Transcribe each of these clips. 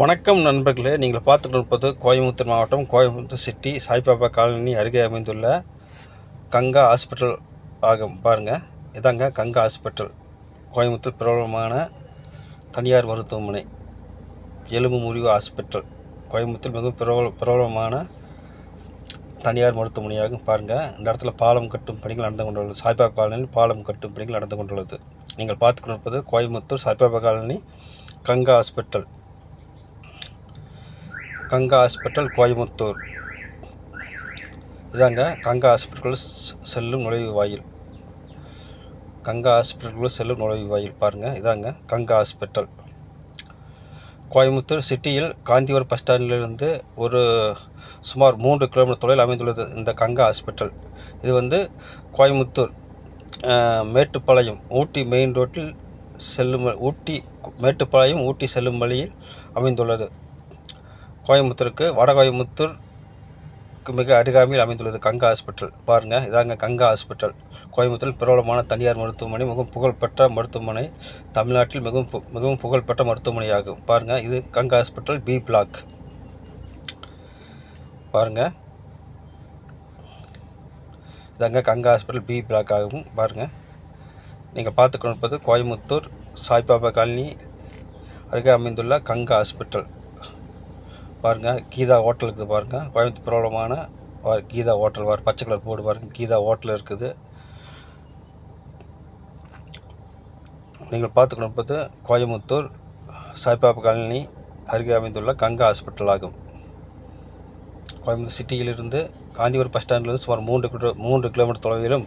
வணக்கம் நண்பர்களே. நீங்கள் பார்த்துட்டு இருப்பது கோயம்புத்தூர் மாவட்டம் கோயம்புத்தூர் சிட்டி சாய்பாபா காலனி அருகே அமைந்துள்ள கங்கா ஹாஸ்பிட்டல் ஆகும். பாருங்கள் இதாங்க கங்கா ஹாஸ்பிட்டல். கோயம்புத்தூர் பிரபலமான தனியார் மருத்துவமனை எலும்பு முறிவு ஹாஸ்பிட்டல். கோயம்புத்தூர் மிகவும் பிரபல பிரபலமான தனியார் மருத்துவமனையாகும். பாருங்கள் இந்த இடத்துல பாலம் கட்டும் பணிகள் நடந்து கொண்டுள்ளது. சாய்பாபா காலனியில் பாலம் கட்டும் பணிகள் நடந்து கொண்டுள்ளது. நீங்கள் பார்த்துக்கொண்டிருப்பது Coimbatore Saibaba colony Ganga hospital. Ganga hospital Coimbatore. இதாங்க கங்கா ஹாஸ்பிட்டல் செல்லும் நுழைவு வாயில். கங்கா ஹாஸ்பிட்டலுக்குள்ளே செல்லும் நுழைவு வாயில் பாருங்கள் இதாங்க கங்கா ஹாஸ்பிட்டல். கோயம்புத்தூர் சிட்டியில் காந்திபுரம் பஸ் ஸ்டாண்டிலிருந்து ஒரு சுமார் மூன்று கிலோமீட்டர் தொலைவில் அமைந்துள்ளது இந்த கங்கா ஹாஸ்பிட்டல். இது வந்து கோயம்புத்தூர் மேட்டுப்பாளையம் ஊட்டி மெயின் ரோட்டில் செல்லும் ஊட்டி மேட்டுப்பாளையம் ஊட்டி செல்லும் வழியில் அமைந்துள்ளது. கோயம்புத்தூருக்கு வட கோயம்புத்தூருக்கு மிக அருகாமையில் அமைந்துள்ளது கங்கா ஹாஸ்பிட்டல். பாருங்கள் இதாங்க கங்கா ஹாஸ்பிட்டல். கோயம்புத்தூரில் பிரபலமான தனியார் மருத்துவமனை மிகவும் புகழ்பெற்ற மருத்துவமனை. தமிழ்நாட்டில் மிகவும் பு- மிகவும் புகழ்பெற்ற மருத்துவமனையாகும். பாருங்கள் இது கங்கா ஹாஸ்பிட்டல் பி பிளாக் பாருங்கள் இதாங்க கங்கா ஹாஸ்பிட்டல் பி பிளாக் ஆகும் பாருங்கள் நீங்கள் பார்த்துக்கொண்டிருப்பது கோயம்புத்தூர் சாய்பாபா காலனி அருகே அமைந்துள்ள கங்கா ஹாஸ்பிட்டல். பாருங்கள் கீதா ஹோட்டல் இருக்குது பாருங்கள் கோயம்புத்தூர் பிரபலமான வார் கீதா ஹோட்டல் வார் பச்சை கலர் போர்டு பாருங்கள் கீதா ஹோட்டல் இருக்குது. நீங்கள் பார்த்து கோயம்புத்தூர் சாய்பாபா காலனி அருகே அமைந்துள்ள கங்கா ஹாஸ்பிட்டல் ஆகும். கோயம்புத்தூர் சிட்டியிலிருந்து காந்திபுரம் பஸ் ஸ்டாண்டிலிருந்து சுமார் மூன்று கிலோ மூன்று கிலோமீட்டர் தொலைவிலும்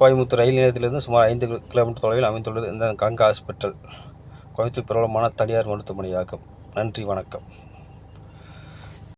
கோயம்புத்தூர் ரயில் நிலையத்திலிருந்து சுமார் ஐந்து கிலோமீட்டர் தொலைவில் அமைந்துள்ளது இந்த கங்கா ஹாஸ்பிட்டல் கோயம்புத்தூர் பிரபலமான தனியார் மருத்துவமனையாகும். நன்றி வணக்கம்.